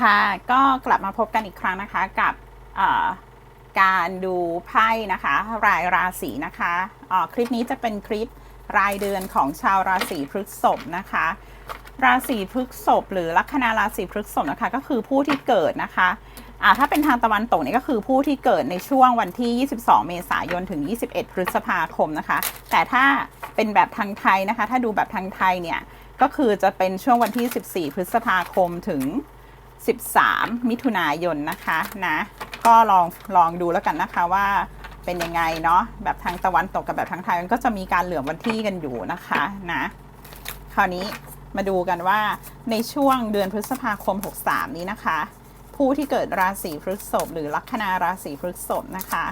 ค่ะก็กลับมาพบกันอีกครั้งนะคะกับการดูไพ่นะคะ รายราศีนะคะคลิปนี้จะเป็นคลิปรายเดือนของชาวราศีพฤษภนะคะ ราศีพฤษภหรือลัคนาราศีพฤษภนะคะ ก็คือผู้ที่เกิดนะคะอ่าถ้าเป็นทางตะวันตกนี่ก็คือผู้ที่เกิดในช่วงวันที่ 22 เมษายนถึง 21 พฤษภาคมนะคะ แต่ถ้าเป็นแบบทางไทยนะคะ ถ้าดูแบบทางไทยเนี่ยก็คือจะเป็นช่วงวันที่ 14 พฤษภาคมถึง 13 มิถุนายนนะคะนะก็ลองลองดูแล้วกันนะคะว่าเป็นยังไงเนาะแบบทางตะวันตกกับแบบทางไทยมันก็จะมีการเหลื่อมวันที่กันอยู่นะคะนะคราวนี้มาดูกันว่าในช่วงเดือนพฤษภาคม 63 นี้นะคะ ผู้ที่เกิดราศีพฤษภหรือลัคนาราศีพฤษภนะคะ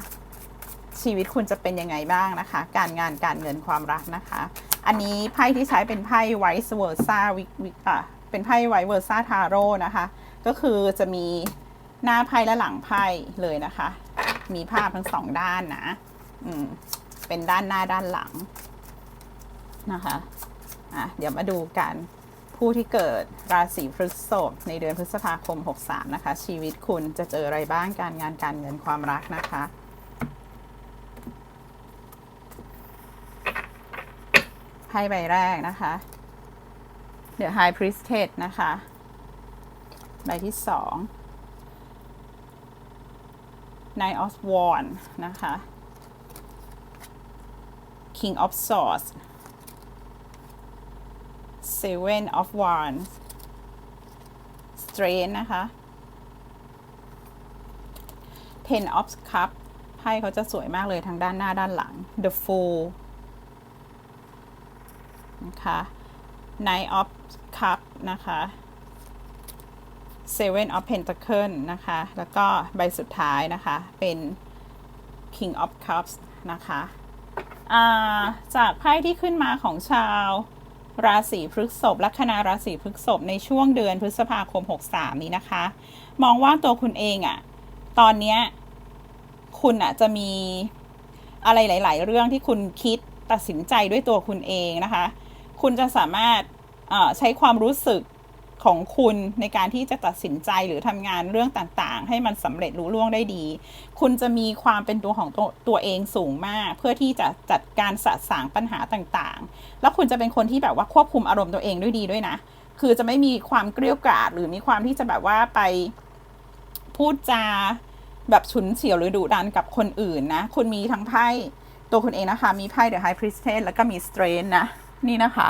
ชีวิตคุณจะเป็นยังไงบ้างนะคะ การงานการเงินความรักนะคะ อันนี้ไพ่ที่ใช้เป็นไพ่ไวส์เวอร์ซ่าวิวิอะเป็นไพ่ไวเวอร์ซ่าทาโร่นะคะ ก็คือจะมีหน้าไพ่และหลังไพ่เลยนะคะ มีภาพทั้งสองด้านนะอืมเป็นด้านหน้าด้านหลังนะคะอะเดี๋ยวมาดูกันผู้ที่เกิดราศีพฤษภในเดือนพฤษภาคม 63 นะคะ ชีวิตคุณจะเจออะไรบ้างการงานการเงินความรักนะคะ ไพ่ใบแรกนะคะ The High Priestess นะคะ ใบที่สอง Nine of Wands นะคะ King of Swords Seven of Wands Strength นะคะ Ten of Cups ไพ่เขาจะสวยมากเลยทั้งด้านหน้าด้านหลัง The Fool นะคะ Nine of Cup นะคะ Seven of Pentacle นะคะ แล้วก็ใบสุดท้ายนะคะเป็น King of Cups นะคะาจากไพ่ที่ขึ้นมาของชาว ราศีพฤษภลัคนาราศีพฤษภในช่วงเดือนพฤษภาคม 63 นี้นะคะ มองว่าตัวคุณเองอะตอนเนี้ยคุณอะจะมีอะไรหลาย ๆ เรื่องที่คุณคิดตัดสินใจด้วยตัวคุณเองนะคะ คุณจะสามารถใช้ความรู้สึก ของคุณในการที่จะตัดสินใจหรือทำงานเรื่องต่างๆ ให้มันสำเร็จรู้ล่วงได้ดี คุณจะมีความเป็นตัวของตัวตัวเองสูงมาก เพื่อที่จะจัดการสะสางปัญหาต่างๆ แล้วคุณจะเป็นคนที่แบบว่าควบคุมอารมณ์ตัวเองด้วยดีด้วยนะ คือจะไม่มีความเกลี้ยวกล่อมหรือมีความที่จะแบบว่าไปพูดจาแบบฉุนเฉียวหรือดุดันกับคนอื่นนะ คุณมีทั้งไพ่ตัวคุณเองนะคะ มีไพ่ The High Priestess แล้วก็มี Strength นะ นี่นะคะ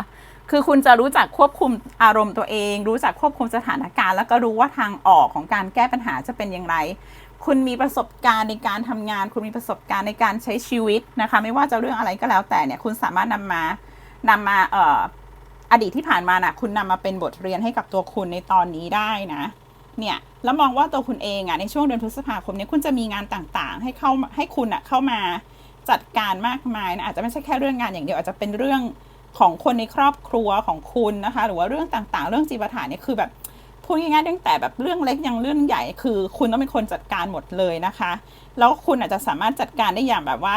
คือคุณจะรู้จักควบคุมอารมณ์ตัวเอง รู้จักควบคุมสถานการณ์ แล้วก็รู้ว่าทางออกของการแก้ปัญหาจะเป็นอย่างไร คุณมีประสบการณ์ในการทำงาน คุณมีประสบการณ์ในการใช้ชีวิตนะคะ ไม่ว่าจะเรื่องอะไรก็แล้วแต่เนี่ยคุณสามารถนำมานำมาเอ่ออดีตที่ผ่านมานะ่ะคุณนำมาเป็นบทเรียนให้กับตัวคุณในตอนนี้ได้นะเนี่ยแล้วมองว่าตัวคุณเองอะ่ะในช่วงเดือนพฤษภาคมเนี้คุณจะมีงานต่างๆ ให้เข้าให้คุณอะ่ะเข้ามาจัดการมากมายนะอาจจะไม่ใช่แค่เรื่องงานอย่างเดียวอาจจะเป็นเรื่อง ของคนในครอบครัวของคุณนะคะ หรือว่าเรื่องต่างๆ เรื่องจีบฐานเนี่ยคือแบบพูดง่ายๆตั้งแต่แบบเรื่องเล็กยังเรื่องใหญ่ คือ คุณต้องเป็นคนจัดการหมดเลยนะคะ แล้วคุณอาจจะสามารถจัดการได้อย่างแบบว่า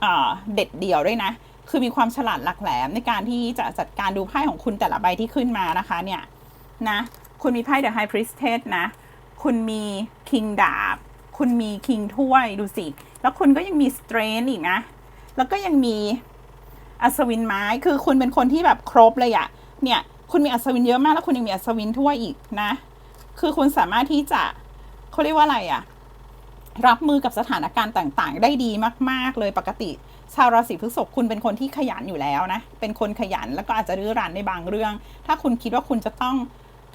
เอ่อเด็ดเดี่ยวด้วยนะ คือมีความฉลาดหลักแหลมในการที่จะจัดการดูไพ่ของคุณแต่ละใบที่ขึ้นมานะคะเนี่ยนะคุณมีไพ่ The High Priestess นะ คุณมี King ดาบ คุณมี King ถ้วยดูสิ แล้วคุณก็ยังมี Strength อีกนะ แล้วก็ยังมี อัศวินไม้คือคุณเป็นคนที่แบบครบเลยอะเนี่ย คุณมีอัศวินเยอะมากแล้วคุณยังมีอัศวินถ้วอีกนะ คือคุณสามารถที่จะเขาเรียกว่าอะไรอะรับมือกับสถานการณ์ต่างๆ ได้ดีมาก ๆ เลยปกติ ชาวราศีพฤษภคุณเป็นคนที่ขยันอยู่แล้วนะ เป็นคนขยันแล้วก็อาจจะรื้อรันในบางเรื่อง ถ้าคุณคิดว่าคุณจะต้อง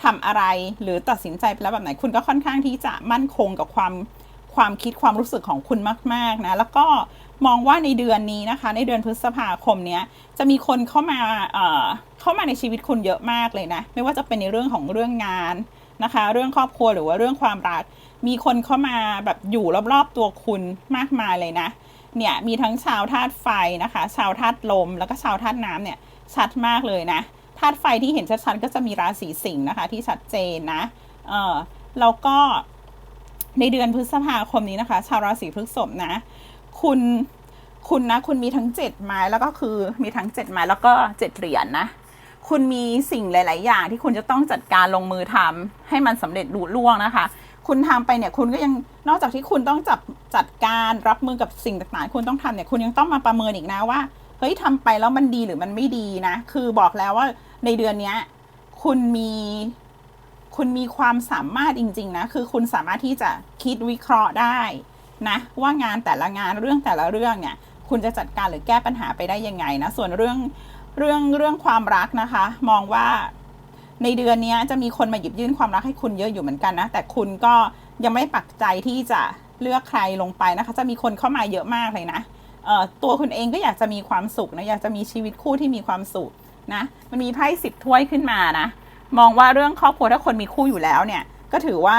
ทำอะไรหรือตัดสินใจไปแล้วแบบไหนคุณก็ค่อนข้างที่จะมั่นคงกับความความคิดความรู้สึกของคุณมาก ๆ นะ แล้วก็ มองว่าในเดือนนี้นะคะ ในเดือนพฤษภาคมเนี้ยจะมีคนเข้ามาเอ่อเข้ามาในชีวิตคุณเยอะมากเลยนะ ไม่ว่าจะเป็นในเรื่องของเรื่องงานนะคะ เรื่องครอบครัวหรือว่าเรื่องความรัก มีคนเข้ามาแบบอยู่รอบๆตัวคุณมากมายเลยนะ เนี่ยมีทั้งชาวธาตุไฟนะคะ ชาวธาตุลม แล้วก็ชาวธาตุน้ำเนี่ยชัดมากเลยนะธาตุไฟที่เห็นชัดๆก็จะมีราศีสิงห์นะคะ ที่ชัดเจนนะเออแล้วก็ในเดือนพฤษภาคมนี้นะคะ ชาวราศีพฤษภนะ คุณคุณนะ คุณมีทั้งเจ็ดไม้แล้วก็คือมีทั้งเจ็ดไม้แล้วก็เจ็ดเหรียญนะคุณมีสิ่งหลาย ๆ อย่างที่คุณจะต้องจัดการลงมือทำให้มันสำเร็จลุล่วงนะคะ คุณทำไปเนี่ยคุณก็ยังนอกจากที่คุณต้องจับจัดการรับมือกับสิ่งต่าง ๆ คุณต้องทำเนี่ยคุณยังต้องมาประเมินอีกนะว่าเฮ้ยทำไปแล้วมันดีหรือมันไม่ดีนะ คือบอกแล้วว่าในเดือนเนี้ยคุณมีคุณมีความสามารถจริง ๆ นะ คือคุณสามารถที่จะคิดวิเคราะห์ได้ นะว่างานแต่ละงานเรื่องแต่ละเรื่องเนี่ยคุณจะจัดการหรือแก้ปัญหาไปได้ยังไงนะส่วนเรื่องเรื่องเรื่องความรักนะคะ มองว่าในเดือนนี้จะมีคนมาหยิบยื่นความรักให้คุณเยอะอยู่เหมือนกันนะ แต่คุณก็ยังไม่ปักใจที่จะเลือกใครลงไปนะคะ จะมีคนเข้ามาเยอะมากเลยนะเอ่อตัวคุณเองก็อยากจะมีความสุขนะอยากจะมีชีวิตคู่ที่มีความสุขนะมันมีไพ่สิบถ้วยขึ้นมานะ มองว่าเรื่องครอบครัวถ้าคนมีคู่อยู่แล้วเนี่ย ก็ถือว่า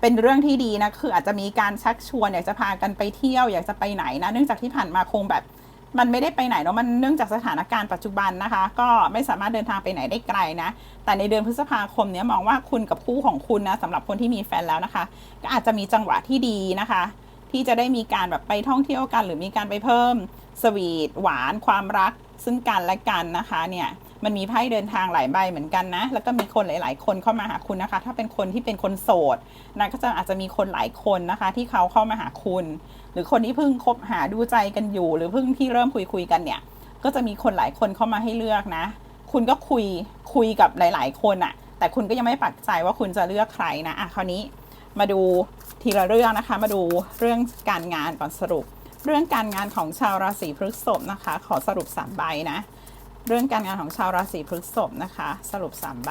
เป็นเรื่องที่ดีนะคืออาจจะมีการชักชวนอยากจะพากันไปเที่ยวอยากจะไปไหนนะเนื่องจากที่ผ่านมาคงแบบมันไม่ได้ไปไหนเนาะมันเนื่องจากสถานการณ์ปัจจุบันนะคะ ก็ไม่สามารถเดินทางไปไหนได้ไกลนะ แต่ในเดือนพฤษภาคมเนี้ยมองว่าคุณกับคู่ของคุณนะสำหรับคนที่มีแฟนแล้วนะคะ ก็อาจจะมีจังหวะที่ดีนะคะ ที่จะได้มีการแบบไปท่องเที่ยวกัน หรือมีการไปเพิ่มสวีทหวานความรักซึ่งกันและกันนะคะเนี่ย มันมีไพ่เดินทางหลายใบเหมือนกันนะ แล้วก็มีคนหลาย ๆ คนเข้ามาหาคุณนะคะ ถ้าเป็นคนที่เป็นคนโสดนะก็จะอาจจะมีคนหลายคนนะคะ ที่เขาเข้ามาหาคุณ หรือคนที่เพิ่งคบหาดูใจกันอยู่ หรือเพิ่งที่เริ่มคุยคุยกันเนี่ย ก็จะมีคนหลายคนเข้ามาให้เลือกนะ คุณก็คุยคุยกับหลาย ๆ คนอะแต่คุณก็ยังไม่ปักใจว่าคุณจะเลือกใครนะอะคราวนี้มาดูทีละเรื่องนะคะ มาดูเรื่องการงานก่อนสรุป เรื่องการงานของชาวราศีพฤษภนะคะ ขอสรุปสามใบนะ เรื่องการงานของชาวราศีพฤษภนะคะ สรุปสามใบ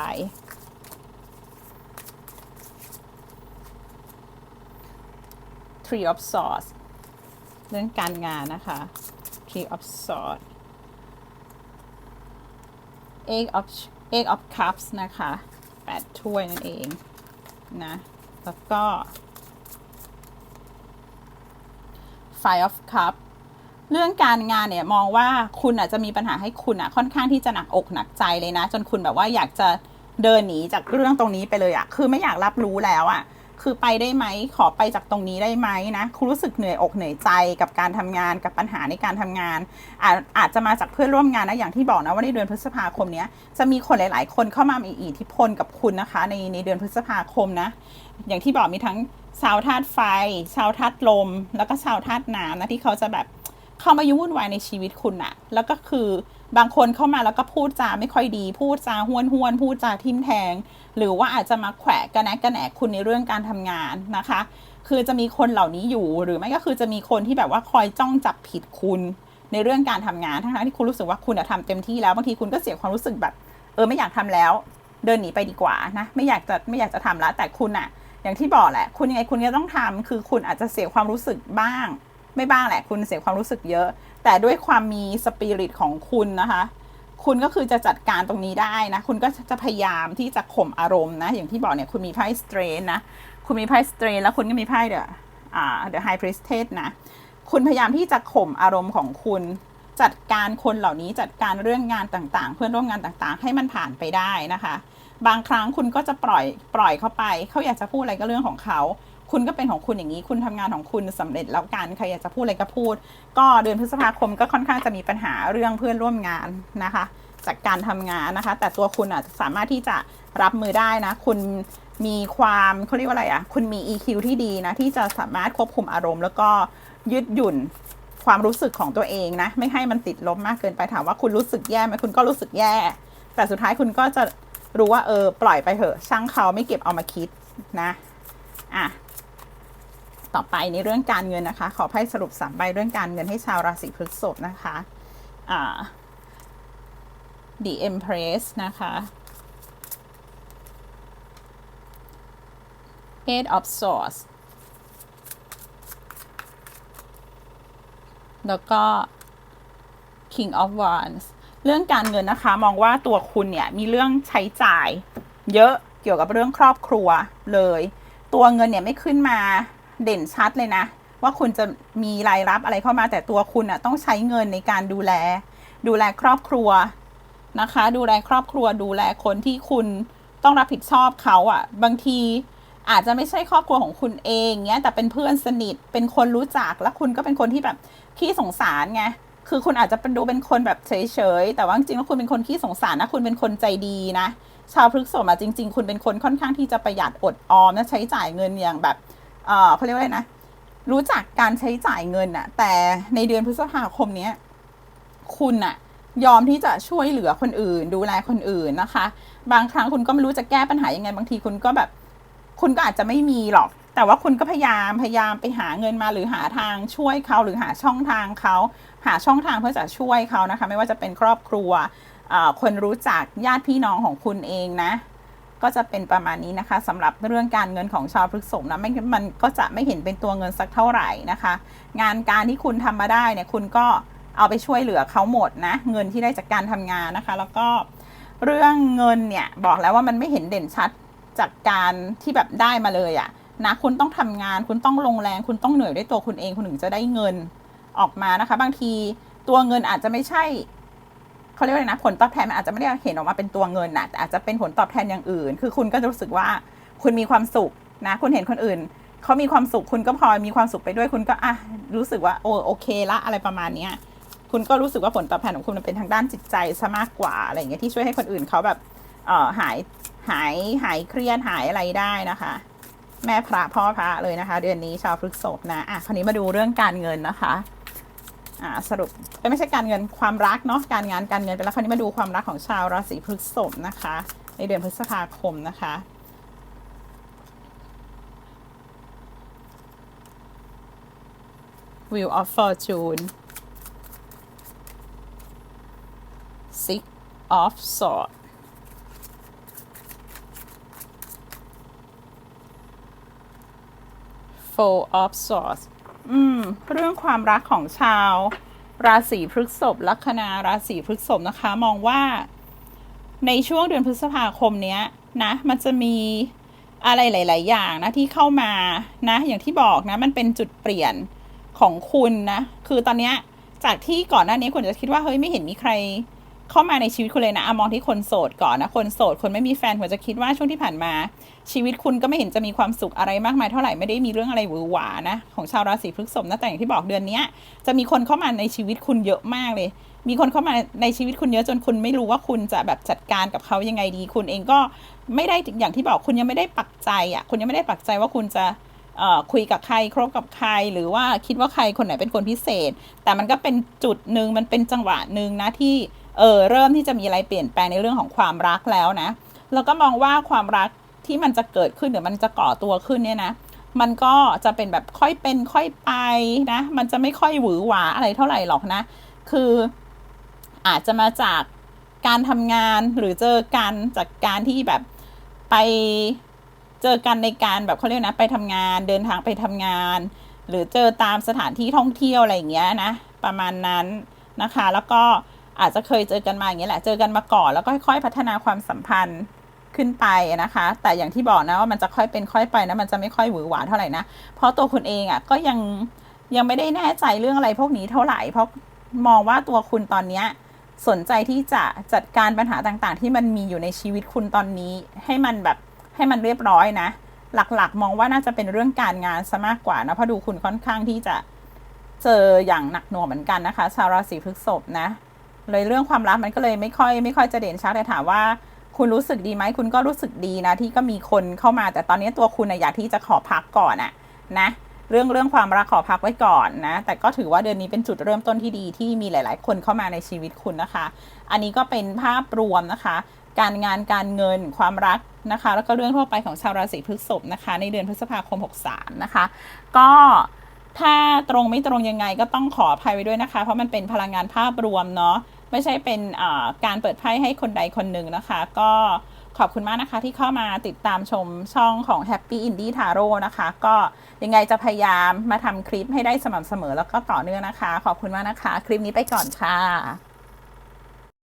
Three of Swords เรื่องการงานนะคะ Three of Swords Eight of Eight of Cups นะคะแปดถ้วยนั่นเองนะ แล้วก็ Five of Cup เรื่องการงานเนี่ยมองว่าคุณอาจจะมีปัญหาให้คุณอะค่อนข้างที่จะหนักอกหนักใจเลยนะ จนคุณแบบว่าอยากจะเดินหนีจากเรื่องตรงนี้ไปเลยอะคือไม่อยากรับรู้แล้วอะคือไปได้ไหมขอไปจากตรงนี้ได้ไหมนะคุณรู้สึกเหนื่อยอกเหนื่อยใจกับการทำงานกับปัญหาในการทำงาน อาจอาจจะมาจากเพื่อนร่วมงานนะอย่างที่บอกนะว่าในเดือนพฤษภาคมเนี้ยจะมีคนหลาย ๆ คนเข้ามามีอิทธิพลกับคุณนะคะ ในในเดือนพฤษภาคมนะ อย่างที่บอกมีทั้งชาวธาตุไฟชาวธาตุลม แล้วก็ชาวธาตุน้ำนะที่เขาจะแบบ เข้ามายุ่งวุ่นวายในชีวิตคุณอะแล้วก็คือบางคนเข้ามาแล้วก็พูดจาไม่ค่อยดี พูดจาห้วนห้วนพูดจาทิมแทง หรือว่าอาจจะมาแขวะกระแนะกระแหนคุณในเรื่องการทำงานนะคะ คือจะมีคนเหล่านี้อยู่หรือไม่ก็คือจะมีคนที่แบบว่าคอยจ้องจับผิดคุณในเรื่องการทำงานทั้งๆที่คุณรู้สึกว่าคุณทำเต็มที่แล้วบางทีคุณก็เสียความรู้สึกแบบเออไม่อยากทำแล้ว เดินหนีไปดีกว่านะไม่อยากจะไม่อยากจะทำแล้วแต่คุณอะอย่างที่บอกแหละ คุณยังไงคุณก็ต้องทำคือคุณอาจจะเสียความรู้สึกบ้าง ไม่บ้างแหละคุณเสียความรู้สึกเยอะ แต่ด้วยความมีสปิริตของคุณนะคะ คุณก็คือจะจัดการตรงนี้ได้นะ คุณก็จะพยายามที่จะข่มอารมณ์นะ อย่างที่บอกเนี่ยคุณมีไพ่สเตรนนะ คุณมีไพ่สเตรนแล้วคุณก็มีไพ่เดอะอ่าเดอะไฮพริสเทสนะ คุณพยายามที่จะข่มอารมณ์ของคุณจัดการคนเหล่านี้จัดการเรื่องงานต่างๆ เพื่อนร่วมงานต่างๆ ให้มันผ่านไปได้นะคะ บางครั้งคุณก็จะปล่อยปล่อยเขาไป เขาอยากจะพูดอะไรก็เรื่องของเขา คุณก็เป็นของคุณอย่างนี้ คุณทำงานของคุณสำเร็จแล้วกันใครอยากจะพูดอะไรก็พูด ก็เดือนพฤษภาคมก็ค่อนข้างจะมีปัญหาเรื่องเพื่อนร่วมงานนะคะ จากการทำงานนะคะ แต่ตัวคุณอะสามารถที่จะรับมือได้นะ คุณมีความเขาเรียกว่าอะไรอะ คุณมี EQ ที่ดีนะ ที่จะสามารถควบคุมอารมณ์ แล้วก็ยืดหยุ่นความรู้สึกของตัวเองนะ ไม่ให้มันติดลบมากเกินไปถามว่าคุณรู้สึกแย่ไหมคุณก็รู้สึกแย่ แต่สุดท้ายคุณก็จะรู้ว่าเออปล่อยไปเถอะช่างเขาไม่เก็บเอามาคิดนะ อะ ต่อไปในเรื่องการเงินนะคะ ขอไพ่สรุปสามใบเรื่องการเงินให้ชาวราศีพฤษภนะคะอ่า The Empress นะคะ Eight of Swords แล้วก็ King of Wands เรื่องการเงินนะคะ มองว่าตัวคุณเนี่ย มีเรื่องใช้จ่าย เยอะเกี่ยวกับเรื่องครอบครัวเลย ตัวเงินเนี่ยไม่ขึ้นมา เด่นชัดเลยนะ ว่าคุณจะมีรายรับอะไรเข้ามาแต่ตัวคุณอะต้องใช้เงินในการดูแล ดูแลครอบครัวนะคะ ดูแลครอบครัว ดูแลคนที่คุณต้องรับผิดชอบเขาอะ่ะ บางทีอาจจะไม่ใช่ครอบครัวของคุณเองเนี้ยแต่เป็นเพื่อนสนิทเป็นคนรู้จักแล้วคุณก็เป็นคนที่แบบขี้สงสารไงคือคุณอาจจะเป็นดูเป็นคนแบบเฉยๆแต่ว่าจริงๆแล้วคุณเป็นคนขี้สงสารนะคุณเป็นคนใจดีนะ ชาวพฤกษบอะจริง ๆ คุณเป็นคนค่อนข้างที่จะประหยัดอดออมนะใช้จ่ายเงินอย่างแบบ เออเขาเรียกว่าอะไรนะ รู้จักการใช้จ่ายเงินอะแต่ในเดือนพฤษภาคมเนี้ย คุณอะยอมที่จะช่วยเหลือคนอื่น ดูแลคนอื่นนะคะ บางครั้งคุณก็ไม่รู้จะแก้ปัญหายังไง บางทีคุณก็แบบ คุณก็อาจจะไม่มีหรอก แต่ว่าคุณก็พยายามพยายามไปหาเงินมาหรือหาทางช่วยเขาหรือหาช่องทางเขาหาช่องทางเพื่อจะช่วยเขานะคะ ไม่ว่าจะเป็นครอบครัวคนรู้จักญาติพี่น้องของคุณเองนะ ก็จะเป็นประมาณนี้นะคะสำหรับเรื่องการเงินของชาวพฤษภนะไม่มันก็จะไม่เห็นเป็นตัวเงินสักเท่าไหร่นะคะ งานการที่คุณทำมาได้เนี่ยคุณก็เอาไปช่วยเหลือเขาหมดนะ เงินที่ได้จากการทำงานนะคะ แล้วก็เรื่องเงินเนี่ยบอกแล้วว่ามันไม่เห็นเด่นชัดจากการที่แบบได้มาเลยอะนะคุณต้องทำงาน คุณต้องลงแรง คุณต้องเหนื่อยด้วยตัวคุณเองคุณถึงจะได้เงินออกมานะคะ บางทีตัวเงินอาจจะไม่ใช่ เขาเรียกว่าอะไรนะผลตอบแทนมันอาจจะไม่ได้เห็นออกมาเป็นตัวเงินนะแต่อาจจะเป็นผลตอบแทนอย่างอื่น คือคุณก็จะรู้สึกว่าคุณมีความสุขนะ คุณเห็นคนอื่นเขามีความสุขคุณก็พลอยมีความสุขไปด้วยคุณก็อะรู้สึกว่าโอโอเคละอะไรประมาณเนี้ยคุณก็รู้สึกว่าผลตอบแทนของคุณมันเป็นทางด้านจิตใจซะมากกว่าอะไรอย่างเงี้ยที่ช่วยให้คนอื่นเขาแบบเอ่อหายหายหายเครียดหายอะไรได้นะคะ แม่พระพ่อพระเลยนะคะ เดือนนี้ชาวพฤกษภนะอะคราวนี้มาดูเรื่องการเงินนะคะ อ่าสรุปเอ้ยไม่ใช่การเงินความรักเนาะการงานการเงินไปแล้วคราวนี้มาดูความรักของชาวราศีพฤษภนะคะ ในเดือนพฤษภาคมนะคะ Wheel of Fortune Six of Swords Four of Swords อืม เรื่องความรักของชาว ราศีพฤษภลัคนาราศีพฤษภนะคะ มองว่าในช่วงเดือนพฤษภาคมเนี้ยนะมันจะมีอะไรหลาย ๆ อย่างนะที่เข้ามานะ อย่างที่บอกนะ มันเป็นจุดเปลี่ยนของคุณนะ คือตอนเนี้ยจากที่ก่อนหน้านี้คุณจะคิดว่าเฮ้ยไม่เห็นมีใคร เข้ามาในชีวิตคุณเลยนะอมองที่คนโสดก่อนนะ คนโสด คนไม่มีแฟนคุณจะคิดว่าช่วงที่ผ่านมา ชีวิตคุณก็ไม่เห็นจะมีความสุขอะไรมากมายเท่าไหร่ไม่ได้มีเรื่องอะไรหวือหวานะ ของชาวราศีพฤษภนะแต่อย่างที่บอกเดือนนี้จะมีคนเข้ามาในชีวิตคุณเยอะมากเลย มีคนเข้ามาในชีวิตคุณเยอะจนคุณไม่รู้ว่าคุณจะแบบจัดการกับเขายังไงดี คุณเองก็ไม่ได้อย่างที่บอกคุณยังไม่ได้ปักใจอะคุณยังไม่ได้ปักใจว่าคุณจะคุยกับใครครบกับใคร หรือว่าคิดว่าใครคนไหนเป็นคนพิเศษ แต่มันก็เป็นจุดหนึ่งมันเป็นจังหวะหนึ่งนะที่ เออเริ่มที่จะมีอะไรเปลี่ยนแปลงในเรื่องของความรักแล้วนะแล้วก็มองว่าความรักที่มันจะเกิดขึ้นหรือมันจะก่อตัวขึ้นเนี่ยนะมันก็จะเป็นแบบค่อยเป็นค่อยไปนะ มันจะไม่ค่อยหวือหวาอะไรเท่าไหร่หรอกนะ คืออาจจะมาจากการทำงานหรือเจอกันจากการที่แบบไปเจอกันในการแบบเขาเรียกนะ ไปทำงานเดินทางไปทำงาน หรือเจอตามสถานที่ท่องเที่ยวอะไรอย่างเงี้ยนะ ประมาณนั้นนะคะ แล้วก็ อาจจะเคยเจอกันมาอย่างเงี้ยแหละ เจอกันมาก่อนแล้วก็ค่อย ๆ พัฒนาความสัมพันธ์ขึ้นไปนะคะ แต่อย่างที่บอกนะว่ามันจะค่อยเป็นค่อยไปนะ มันจะไม่ค่อยหวือหวาเท่าไหร่นะ เพราะตัวคุณเองอะ่ะก็ยังยังไม่ได้แน่ใจเรื่องอะไรพวกนี้เท่าไหร่ เพราะมองว่าตัวคุณตอนเนี้ยสนใจที่จะจัดการปัญหาต่างๆ ที่มันมีอยู่ในชีวิตคุณตอนนี้ ให้มันแบบให้มันเรียบร้อยนะ หลักๆ มองว่าน่าจะเป็นเรื่องการงานซะมากกว่านะเพราะดูคุณค่อนข้างที่จะเจออย่างหนักหน่วงเหมือนกันนะคะ ชาวราศีพฤษภนะ เลยเรื่องความรักมันก็เลยไม่ค่อยไม่ค่อยจะเด่นชัดแต่ถามว่า คุณรู้สึกดีไหมคุณก็รู้สึกดีนะที่ก็มีคนเข้ามา แต่ตอนนี้ตัวคุณนะอยากที่จะขอพักก่อนอะนะเรื่องเรื่องความรักขอพักไว้ก่อนนะ แต่ก็ถือว่าเดือนนี้เป็นจุดเริ่มต้นที่ดีที่มีหลาย ๆ คนเข้ามาในชีวิตคุณนะคะ อันนี้ก็เป็นภาพรวมนะคะ การงานการเงินความรักนะคะ แล้วก็เรื่องทั่วไปของชาวราศีพฤษภนะคะ ในเดือนพฤษภาคม 63 นะคะ ก็ถ้าตรงไม่ตรงยังไงก็ต้องขออภัยไว้ด้วยนะคะ เพราะมันเป็นพลังงานภาพรวมเนาะ ไม่ใช่เป็นการเปิดไพ่ให้คนใดคนหนึ่งนะคะ ก็ขอบคุณมากนะคะที่เข้ามาติดตามชมช่องของ Happy Indie Tarot นะคะ ก็ยังไงจะพยายามมาทำคลิปให้ได้สม่ำเสมอแล้วก็ต่อเนื่องนะคะ ขอบคุณมากนะคะ คลิปนี้ไปก่อนค่ะ